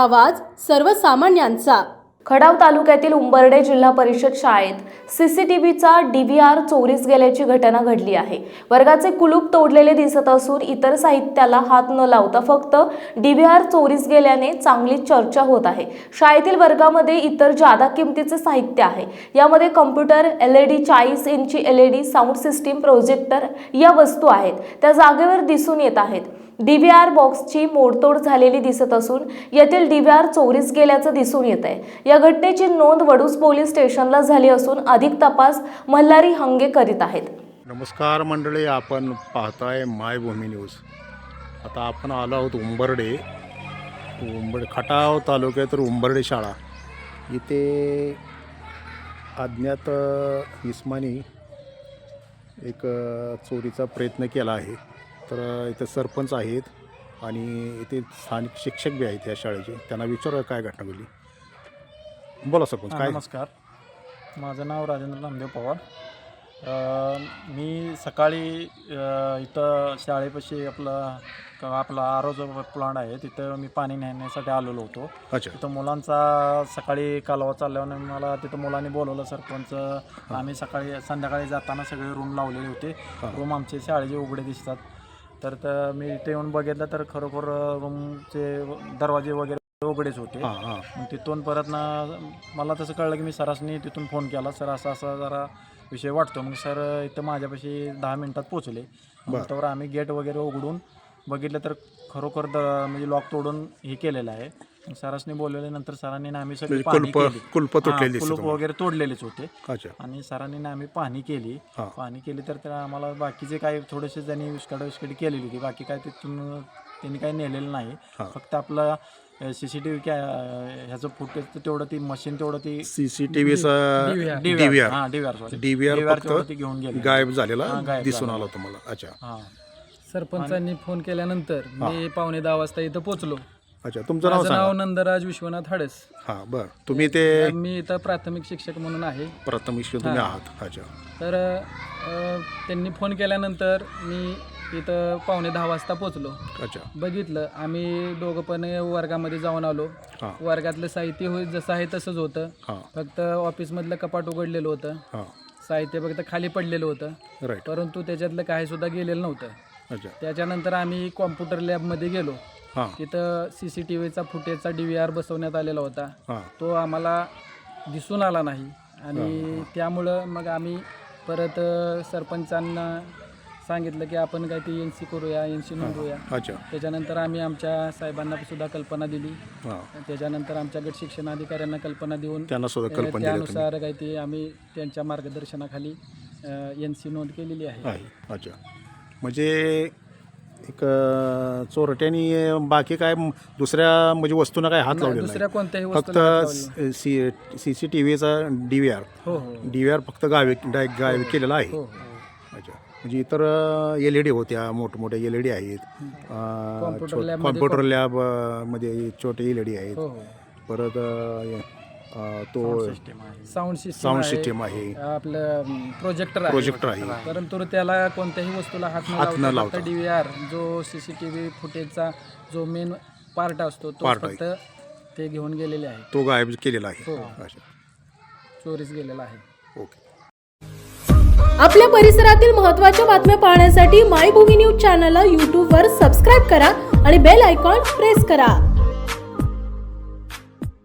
आवाज सर्वसामान्यांचा. खडाव तालुक्यातील उंबर्डे जिल्हा परिषद शाळेत सीसीटीव्हीचा डीव्हीआर चोरीस गेल्याची घटना घडली आहे. वर्गाचे कुलूप तोडलेले दिसत असून इतर साहित्याला हात न लावता फक्त डीव्हीआर चोरीस गेल्याने चांगली चर्चा होत आहे. शाळेतील वर्गामध्ये इतर जादा किमतीचे साहित्य आहे. यामध्ये कम्प्युटर एल ई डी चाळीस इंची L E D sound system projector या वस्तू आहेत. त्या जागेवर दिसून येत आहेत. डीव्हीआर बॉक्सची मोडतोड झालेली दिसत असून येथील डीव्हीआर चोरीस गेल्याचं दिसून येत आहे. या घटनेची नोंद वडूस पोलीस स्टेशनला झाली असून अधिक तपास मल्हारी हंगे करीत आहेत. नमस्कार मंडळी आपण पाहताय मायभूमी न्यूज. आता आपण आलो आहोत उंबर्डे. उंबर्डे खटाव तालुक्यात उंबर्डे शाळा. इथे अज्ञात इस्मानी एक चोरीचा प्रयत्न केला आहे. तर इथे सरपंच आहेत आणि इथे स्थानिक शिक्षक बी आहेत या शाळेचे. त्यांना विचारूया काय घटना घडली. बोला सरपंच काय? नमस्कार. माझं नाव राजेंद्र नामदेव पवार. अ, मी सकाळी अ, इथं शाळेपाशी आपला क- आपला आरोचा प्लांट आहे तिथं मी पाणी नेण्यासाठी आलेलो होतो. अच्छा. तिथं मुलांचा सकाळी कालवा चालल्याने मला तिथं मुलांनी बोलवलं सरपंच आम्ही सकाळी संध्याकाळी जाताना सगळे रूम लावलेले होते. रूम आमचे शाळेचे उघडे दिसतात. तर त- मी इथे येऊन बघितलं तर खरोखर रूमचे दरवाजे वगैरे उघडेच होते. हां हां. मग तिथून परत ना मला तसं कळलं की मी सरासनी तिथून फोन केला. सर असा असा जरा विषय वाटतो. मग सर इथं माझ्यापाशी दहा मिनिटात पोचले बरं. त्यावर आम्ही गेट वगैरे उघडून बघितलं तर खरोखर द म्हणजे लॉक तोडून हे केलेलं आहे. मग सरासनी बोलवल्यानंतर सरांनी ना आम्ही सगळी म्हणजे पाहणी कुलप केली. कुलप हा, तुटलेली दिसतात कुलूप तुम्हाला. वगैरे तोडलेलेच होते. अच्छा. आणि सरांनी ना आम्ही पाहणी केली. हा. पाहणी केली तर त्या आम्हाला बाकीचे काही थोडेसे त्यांनी विस्काड विस्कडी केलेली होती बाकी काय तिथून त्यांनी काही नेलेलं नाही. हा. फक्त आपलं सी सी टी व्ही कॅ ह्याचं फुटेज तेवढं ती मशीन तेवढं ती सी सी टी व्हीचा डी व्ही DVR आर हा DVR sorry D V R तेवढं ती घेऊन गेले. गायब झालेला हा, गायब दिसून झालेला. आला तुम्हाला. अच्छा. हा. सरपंचांनी फोन केल्यानंतर मी पावणे दहा वाजता इथं पोचलो अच्छा तुमचं नाव माझं नाव सांगा नंदराज विश्वनाथ हडस. हां बर. तुम्ही ते मी इथं प्राथमिक शिक्षक म्हणून आहे. प्रथमिश तुम्ही हा. आहात. अच्छा. तर अ, त्यांनी फोन केल्यानंतर मी इथं पावणे दहा वाजता पोचलो अच्छा. बघितलं. आम्ही दोघं पण वर्गामध्ये जाऊन आलो. हां. वर्गातलं साहित्य होय जसं आहे तसंच होतं. हां. फक्त ऑफिसमधलं कपाट उघडलेलं होतं. हां. साहित्य फक्त खाली पडलेलं होतं. राईट परंतु त्याच्यातलं काही सुद्धा गेलेलं नव्हतं. अच्छा. त्याच्यानंतर आम्ही कॉम्प्युटर लॅबमध्ये गेलो. हां. तिथं सी सी टी व्हीचा फुटेजचा डी व्ही आर बसवण्यात आलेला होता. हां. तो आम्हाला दिसून आला नाही. आणि त्यामुळं मग आम्ही परत अ, सरपंचांना सांगितलं की आपण काय ते एन सी करूया एन सी नोंदवूया. अच्छा. त्याच्यानंतर आम्ही आमच्या साहेबांना सुद्धा कल्पना दिली. हां. त्याच्यानंतर आमच्या गट शिक्षणाधिकाऱ्यांना कल्पना देऊन त्यांना सुद्धा अ, कल्पना दिली त्यानुसार काही ते आम्ही त्यांच्या मार्गदर्शनाखाली एन सी नोंद केलेली आहे. आहे. अच्छा. म्हणजे एक चोरट्यांनी बाकी काय दुसऱ्या म्हणजे वस्तूंना काय हात नाही, लावलेला दुसऱ्या कोणत्याही फक्त. सी सी सी टी व्हीचा डी व्ही आर. हो हो डी व्ही आर फक्त गावी डायरेक्ट गावी केलेला आहे. हो हो. अच्छा. म्हणजे इतर एल ई डी होत्या मोठमोठ्या एल ई डी आहेत. कॉम्प्युटर लॅबमध्ये छोटे एल ई डी आहेत. हो हो. परत अं, तो सिस्टीम आहे. साऊंड सिस्टम साऊंड सिस्टीम आहे. आपलं प्रोजेक्टर आहे. प्रोजेक्टर आहे. परंतु त्याला कोणत्याही वस्तूला हात न हात न लावता डी व्ही आर जो सी सी टी व्ही फुटेजचा जो मेन पार्ट असतो तो Part आहे. फक्त ते घेऊन गेलेले आहे. तो गायब केलेला आहे. हो. अच्छा. चोरीस गेलेला आहे. ओके. आपल्या परिसरातील महत्त्वाच्या बातम्या पाहण्यासाठी मायभूमी न्यूज चॅनलला यूट्यूबवर सबस्क्राईब करा आणि बेल आयकॉन प्रेस करा.